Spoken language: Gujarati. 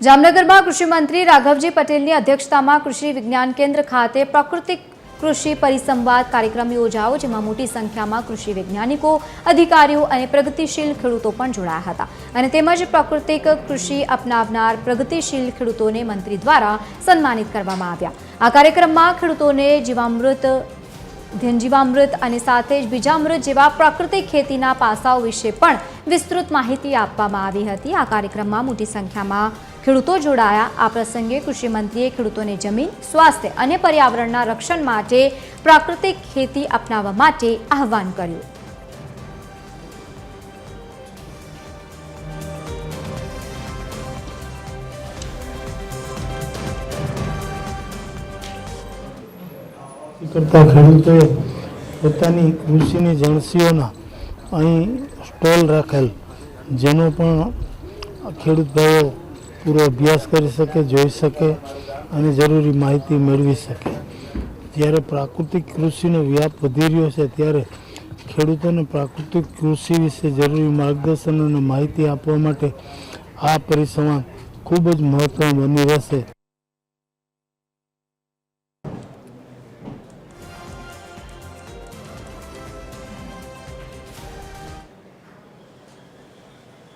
જામનગરમાં કૃષિમંત્રી રાઘવજી પટેલની અધ્યક્ષતામાં કૃષિ વિજ્ઞાન કેન્દ્ર ખાતે પ્રાકૃતિક કૃષિ પરિસંવાદ કાર્યક્રમ યોજાયો, જેમાં મોટી સંખ્યામાં કૃષિ વૈજ્ઞાનિકો, અધિકારીઓ અને પ્રગતિશીલ ખેડૂતો પણ જોડાયા હતા. અને તેમજ પ્રાકૃતિક કૃષિ અપનાવનાર પ્રગતિશીલ ખેડૂતોને મંત્રી દ્વારા સન્માનિત કરવામાં આવ્યા. આ કાર્યક્રમમાં ખેડૂતોને જીવામૃત ધનજીવામૃત અને સાથે જ બીજામૃત જેવા પ્રાકૃતિક ખેતીના પાસાઓ વિશે પણ વિસ્તૃત માહિતી આપવામાં આવી હતી. આ કાર્યક્રમમાં મોટી સંખ્યામાં ખેડૂતો જોડાયા. આ પ્રસંગે કૃષિમંત્રીએ ખેડૂતોને જમીન, સ્વાસ્થ્ય અને પર્યાવરણના રક્ષણ માટે પ્રાકૃતિક ખેતી અપનાવવા માટે આહવાન કર્યું. કરતા ખેડૂતોએ પોતાની કૃષિની જણસીઓના અહીં સ્ટોલ રાખેલ, જેનો પણ ખેડૂત ભાઈઓ પૂરો અભ્યાસ કરી શકે, જોઈ શકે અને જરૂરી માહિતી મેળવી શકે. જ્યારે પ્રાકૃતિક કૃષિનો વ્યાપ વધી રહ્યો છે, ત્યારે ખેડૂતોને પ્રાકૃતિક કૃષિ વિશે જરૂરી માર્ગદર્શન અને માહિતી આપવા માટે આ પરિસંવાદ ખૂબ જ મહત્ત્વ બની રહેશે.